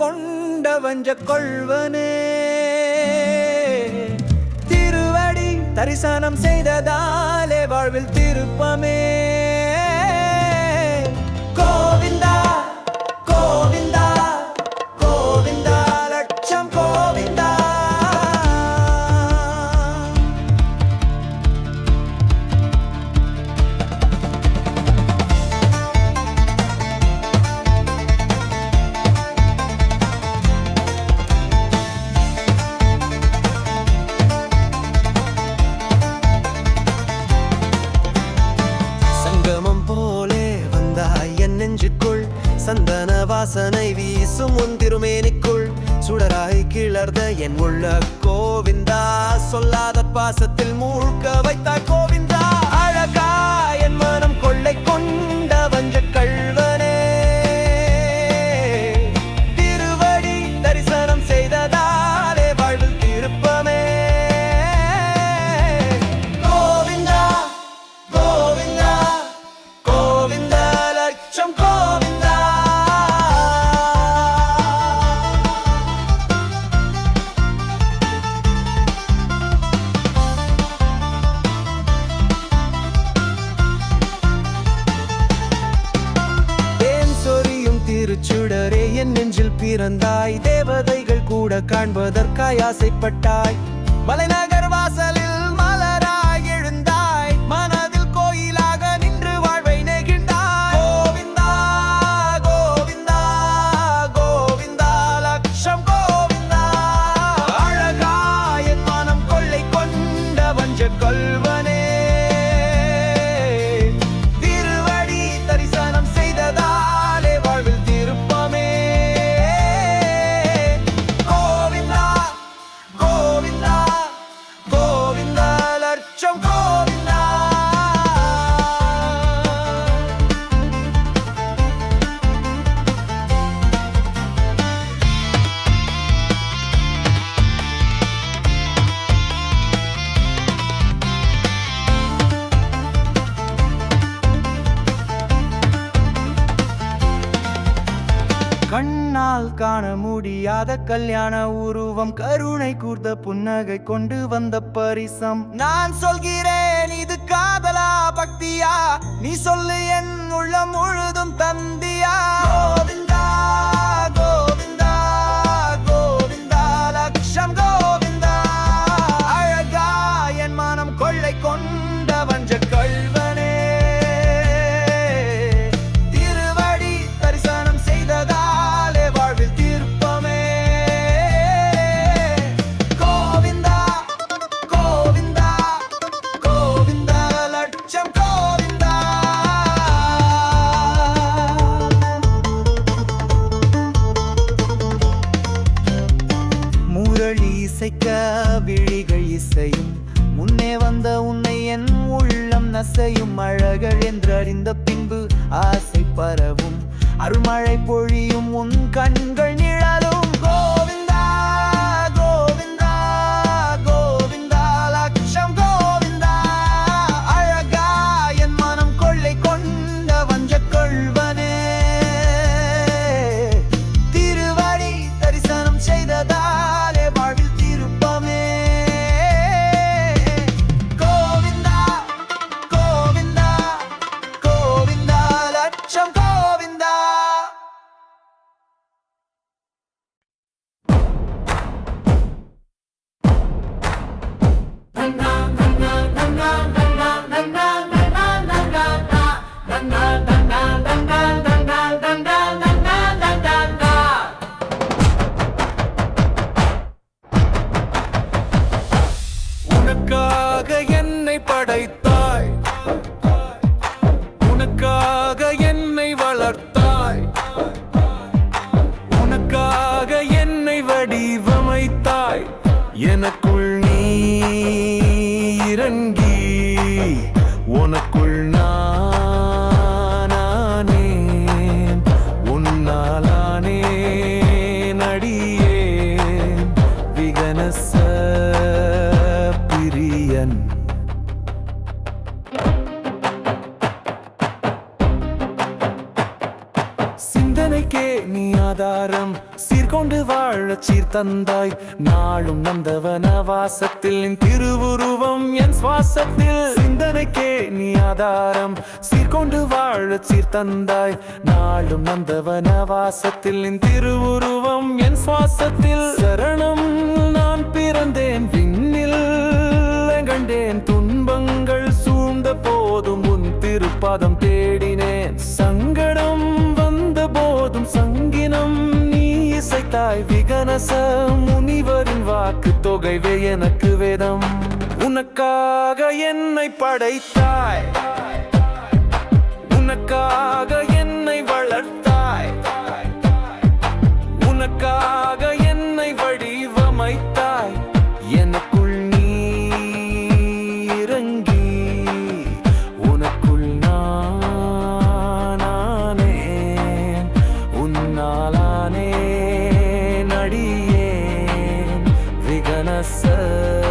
கொண்ட வஞ்ச கொள்வனே. திருவடி தரிசனம் செய்ததாலே வாழ்வில் திருப்பமே. திருமேனிக்குள் சுடராய் கிளர்ந்த என் உள்ள கோவிந்தா. சொல்லாத பாசத்தில் மூழ்க வைத்தாய் கோவிந்தா. தேவதைகள் கூட காண்பதற்காய் ஆசைப்பட்டாய். மலைநகர் வாசல் இல்லாத கல்யாண உருவம் கருணை கூர்ந்த புன்னகை கொண்டு வந்த பரிசம். நான் சொல்கிறேன் இது காதலா பக்தியா? நீ சொல்லு என் உள்ளம் முழுதும் தந்தியா? எனக்குள் நீ இறங்கி கொண்டு வாழ சீர் தந்தாய் நாளும் நந்தவன வாசத்தில் நின் திருவுருவம் என் சுவாசத்தில். சிந்தனைக்கே நீ ஆதாரம். சீர்கொண்டு சீர் தந்தாய் நாளும் நந்தவன வாசத்தில் நின் திருவுருவம் என் சுவாசத்தில். சரணம் நான் பிறந்தேன் விண்ணில். கண்டேன் துன்பங்கள் சூழ்ந்த போதும் உன் திருப்பாதம் தேடினேன். சங்கடம் இசைத்தாய் விகனச முனிவரின் வாக்கு தொகைவே எனக்கு வேதம். உனக்காக என்னை படைத்தாய். உனக்காக என்னை வளர்த்தாய். உனக்காக விகனச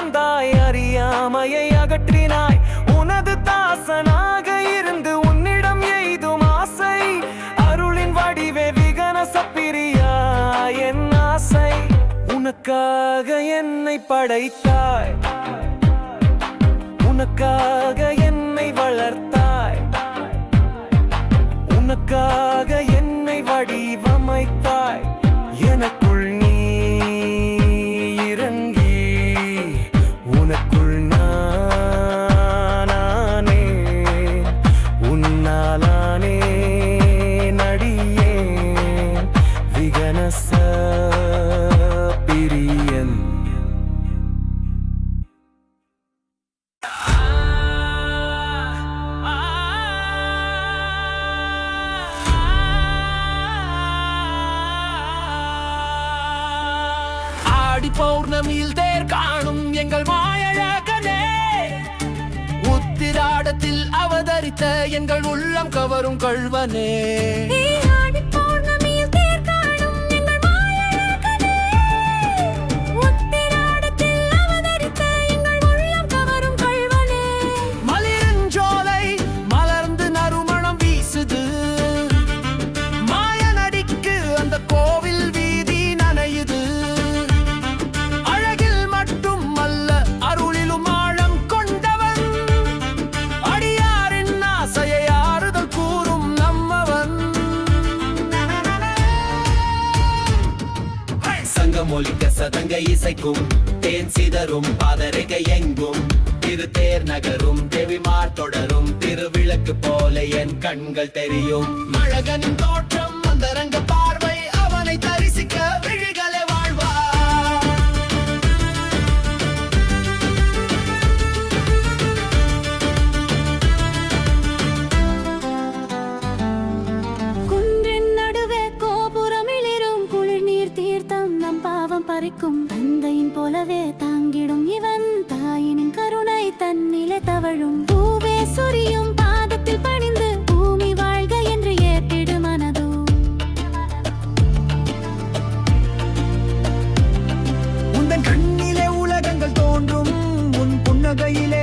தந்தாய் அறியாமையை அகற்றினாய். உனது தாசனாக இருந்து உன்னிடம் எய்தும் ஆசை. அருளின் வடிவே விகன சப்பிரியா என் ஆசை. உனக்காக என்னை படைத்தாய். உனக்காக என்னை வளர்த்தாய். உனக்காக என்னை வடிவமைத்தாய். எனக்குள் it. மாயழகனே உத்திராடத்தில் அவதரித்த எங்கள் உள்ளம் கவரும் கள்வனே. இசைக்கும் தேன் சிதறும் பாதரைகை எங்கும். திரு தேர் நகரும் தேவிமார் தொடரும் திருவிளக்கு போல என் கண்கள் தெரியும். மழகனின் தோற்றம் அந்தரங்க பார்வை உன்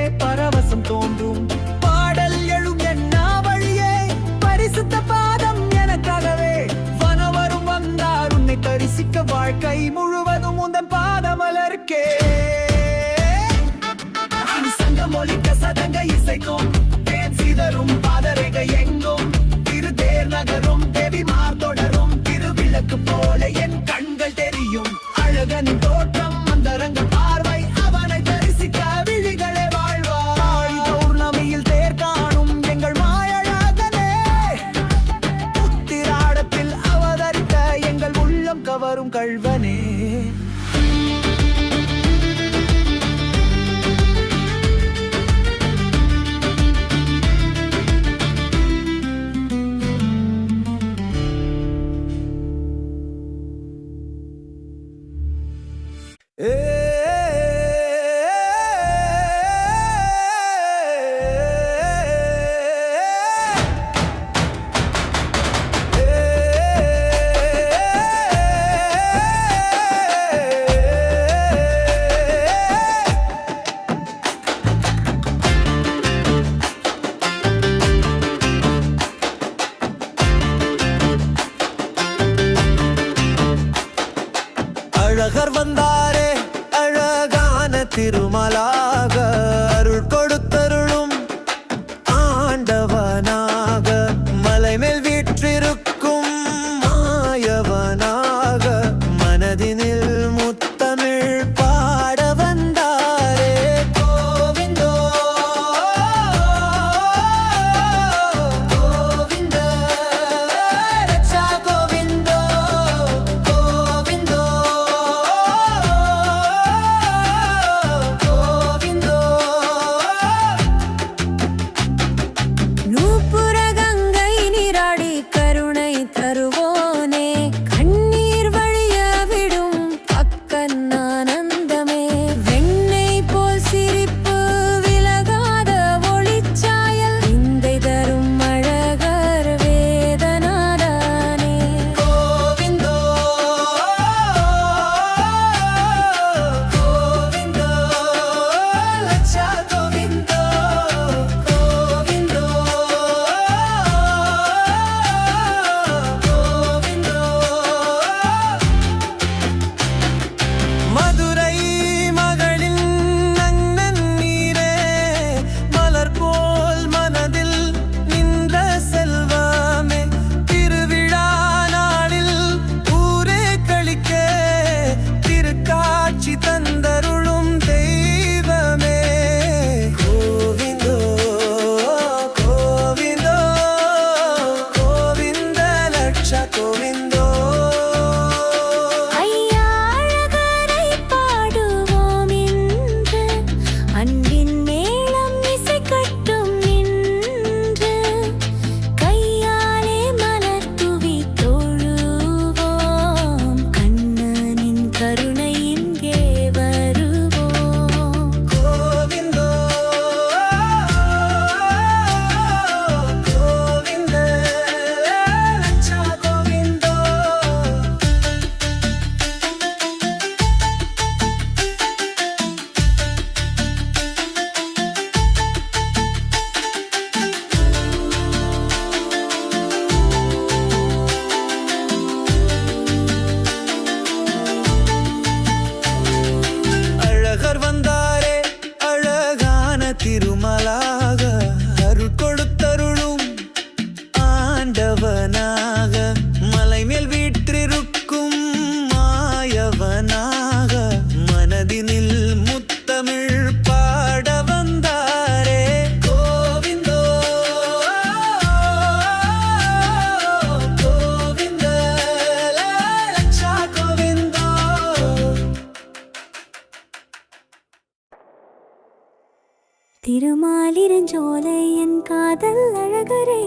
என் காதல் அழகரே.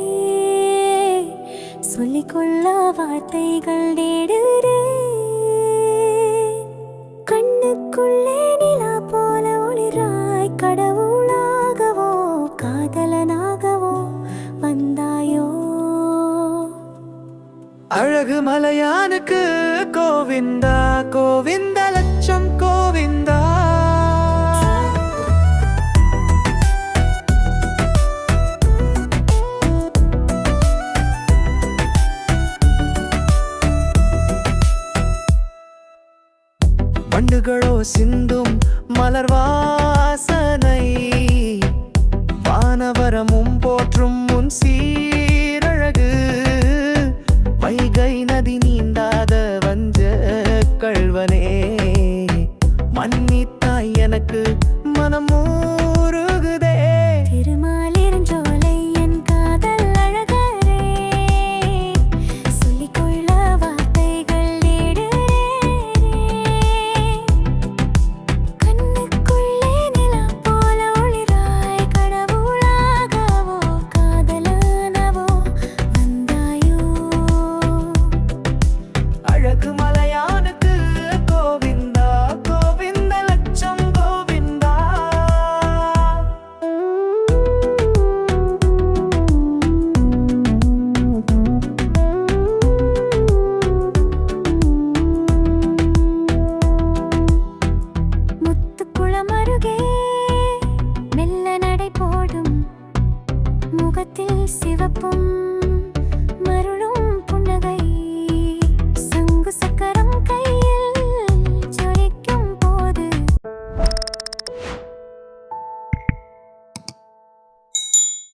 சொல்லிக்கொள்ள வார்த்தைகள் தேடுகிறே கண்ணுக்குள்ளே நிலா போல ஒளிராய் கடவுளாகவோ காதலனாகவோ வந்தாயோ. அழகு மலையானுக்கு கோவிந்தா கோவிந்தல ஆண்டுகளோ சிந்தும் மலர் வாசனை வானவரமும் போற்றும் முன் சீரழகு. வைகை நதி நீந்தாத வஞ்ச கழ்வனே மன்னித்தாய் எனக்கு மனமோ